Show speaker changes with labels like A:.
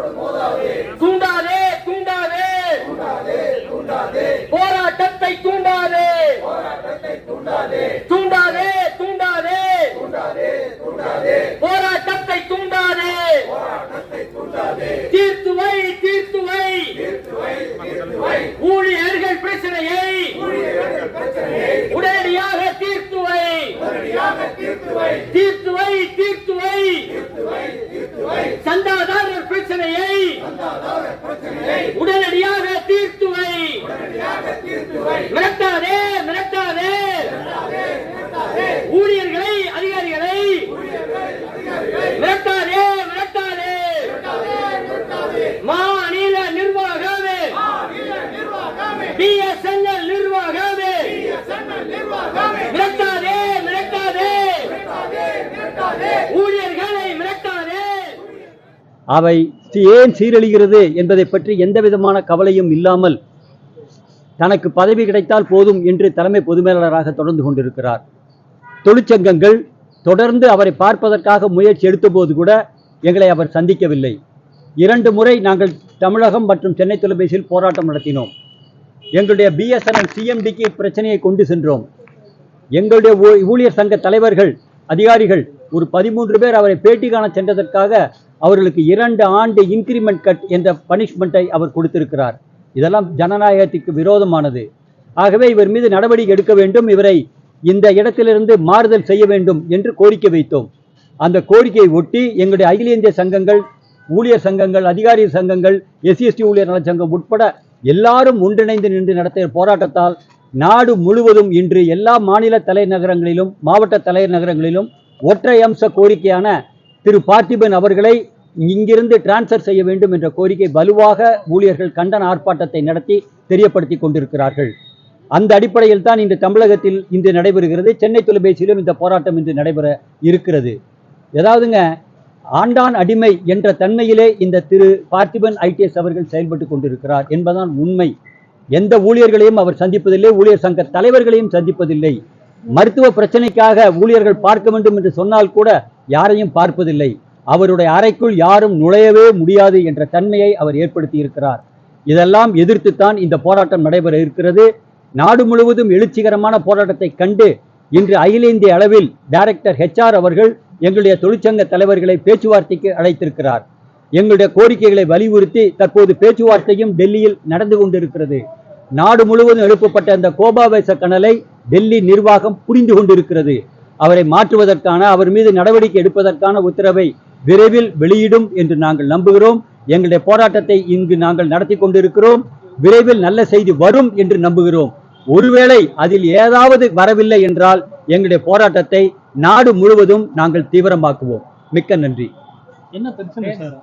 A: Lord of மிரட்டாதே மிரட்டாதே. ஊழியர்களை அதிகாரிகளை. மிரட்டாதே மிரட்டாதே. மாநில நிர்வாகமே பிஎஸ்என்எல் நிர்வாகமே மிரட்டாதே மிரட்டாதே. ஊழியர்களை மிரட்டாதே.
B: அவை ஏன் சீரழிகிறது என்பதை பற்றி எந்த விதமான கவலையும் இல்லாமல் தனக்கு பதவி கிடைத்தால் போதும் என்று தலைமை பொதுமேலாளராக தொடர்ந்து கொண்டிருக்கிறார். தொழிற்சங்கங்கள் தொடர்ந்து அவரை பார்ப்பதற்காக முயற்சி எடுத்தபோது கூட எங்களை அவர் சந்திக்கவில்லை. இரண்டு முறை நாங்கள் தமிழகம் மற்றும் சென்னை தொலைபேசியில் போராட்டம் நடத்தினோம். எங்களுடைய பிஎஸ்என்எல் சிஎம்டிக்கு பிரச்சனையை கொண்டு சென்றோம். எங்களுடைய ஊழியர் சங்க தலைவர்கள் அதிகாரிகள் ஒரு பதிமூன்று பேர் அவரை பேட்டி காண சென்றதற்காக அவர்களுக்கு இரண்டு ஆண்டு இன்கிரிமெண்ட் கட் என்ற பனிஷ்மெண்ட்டை அவர் கொடுத்திருக்கிறார். இதெல்லாம் ஜனநாயகத்திற்கு விரோதமானது. ஆகவே இவர் மீது நடவடிக்கை எடுக்க வேண்டும் இவரை இந்த இடத்திலிருந்து மாறுதல் செய்ய வேண்டும் என்று கோரிக்கை வைத்தோம். அந்த கோரிக்கையை ஒட்டி எங்களுடைய அகில இந்திய சங்கங்கள் ஊழியர் சங்கங்கள் அதிகாரி சங்கங்கள் எஸ்சிஎஸ்டி ஊழியர் நலச்சங்கம் உட்பட எல்லாரும் ஒன்றிணைந்து நின்று நடத்திய போராட்டத்தால் நாடு முழுவதும் இன்று எல்லா மாநில தலைநகரங்களிலும் மாவட்ட தலைநகரங்களிலும் ஒற்றை அம்ச கோரிக்கையான திரு பார்த்திபன் அவர்களை இங்கிருந்து டிரான்ஸ்ஃபர் செய்ய வேண்டும் என்ற கோரிக்கை வலுவாக ஊழியர்கள் கண்டன ஆர்ப்பாட்டத்தை நடத்தி தெரியப்படுத்தி கொண்டிருக்கிறார்கள். அந்த அடிப்படையில் தான் இன்று தமிழகத்தில் இன்று நடைபெறுகிறது. சென்னை தொலைபேசியிலும் இந்த போராட்டம் இன்று நடைபெற இருக்கிறது. ஏதாவதுங்க ஆண்டான் அடிமை என்ற தன்மையிலே இந்த திரு பார்த்திபன் ஐடிஎஸ் அவர்கள் செயல்பட்டு கொண்டிருக்கிறார் என்பதான் உண்மை. எந்த ஊழியர்களையும் அவர் சந்திப்பதில்லை ஊழியர் சங்க தலைவர்களையும் சந்திப்பதில்லை. மருத்துவ பிரச்சனைக்காக ஊழியர்கள் பார்க்க வேண்டும் என்று சொன்னால் கூட யாரையும் பார்ப்பதில்லை. அவருடைய அறைக்குள் யாரும் நுழையவே முடியாது என்ற தன்மையை அவர் ஏற்படுத்தி இருக்கிறார் இதெல்லாம் எதிர்த்துத்தான் இந்த போராட்டம் நடைபெற இருக்கிறது. நாடு முழுவதும் எழுச்சிகரமான போராட்டத்தை கண்டு இன்று அகில இந்திய அளவில் டைரக்டர் ஹெச்ஆர் அவர்கள் எங்களுடைய தொழிற்சங்க தலைவர்களை பேச்சுவார்த்தைக்கு அழைத்திருக்கிறார். எங்களுடைய கோரிக்கைகளை வலியுறுத்தி தற்போது பேச்சுவார்த்தையும் டெல்லியில் நடந்து கொண்டிருக்கிறது. நாடு முழுவதும் எழுப்பப்பட்ட அந்த கோபாவேச கனலை டெல்லி நிர்வாகம் புரிந்து கொண்டிருக்கிறது. அவரை மாற்றுவதற்கான அவர் மீது நடவடிக்கை எடுப்பதற்கான உத்தரவை விரைவில் வெளியிடும் என்று நாங்கள் நம்புகிறோம். எங்களுடைய போராட்டத்தை இங்கு நாங்கள் நடத்தி கொண்டிருக்கிறோம். விரைவில் நல்ல செய்தி வரும் என்று நம்புகிறோம். ஒருவேளை அதில் ஏதாவது வரவில்லை என்றால் எங்களுடைய போராட்டத்தை நாடு முழுவதும் நாங்கள் தீவிரமாக்குவோம். மிக்க நன்றி.
C: என்ன பிரச்சனை சார்?